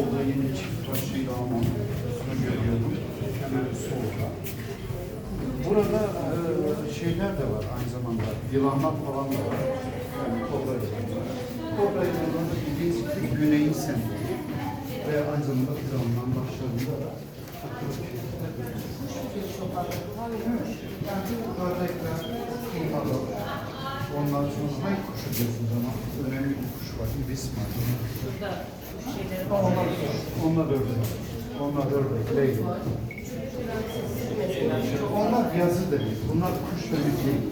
Onu görüyorum. Hemen solda. Burada e, şeyler de var aynı zamanda. Yılanlar falan da var. Yani kobra yılanlar. Kobra yılanları bildiğiniz gibi güneyin sembolü. Ve aynı zamanda planların başlarında da kumbalar, ondan sonra hangi kuşu diyorsunuz ama önemli bir kuş var, ibis var. Onlar ördek. Onlar ördek, leyli. Onlar yazı demek. Bunlar kuş demek değil.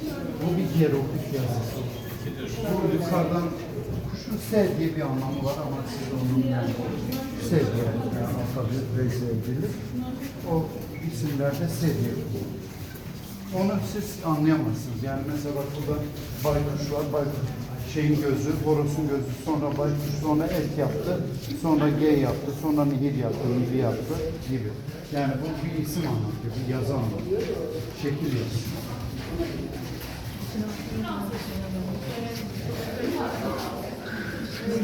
Bu bir hieroglif yazısı. Bu yukarıdan kuşun S diye bir anlamı var ama siz onun yani S diye yani alfabet reise edilir. O isimlerde S diye. Onu siz anlayamazsınız. Yani mesela bak burada baykuş var, baykuş şeyin gözü, horosun gözü, sonra baykuş, sonra et yaptı, sonra G yaptı, sonra nehir yaptı, nehir yaptı gibi. Yani bu bir isim anlatıyor, bir yazı anlatıyor. Şekil yazı.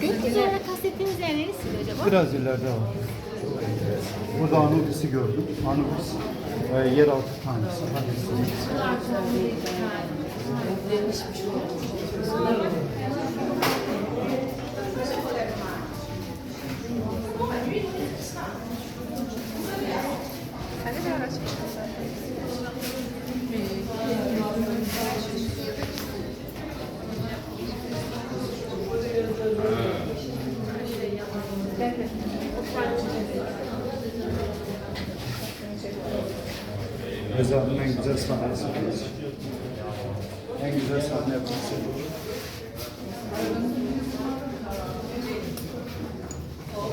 Gökyüzüne kastettiğiniz yer neresiydi acaba? Biraz ileride var. Burada Anubis'i gördüm. Anubis e, yeraltı tanrısı. Hadis'te. Mezarın en güzel sahnesi. En güzel sahne burası.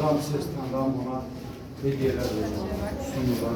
Ramses'ten Ramon'a hediyeler sunular.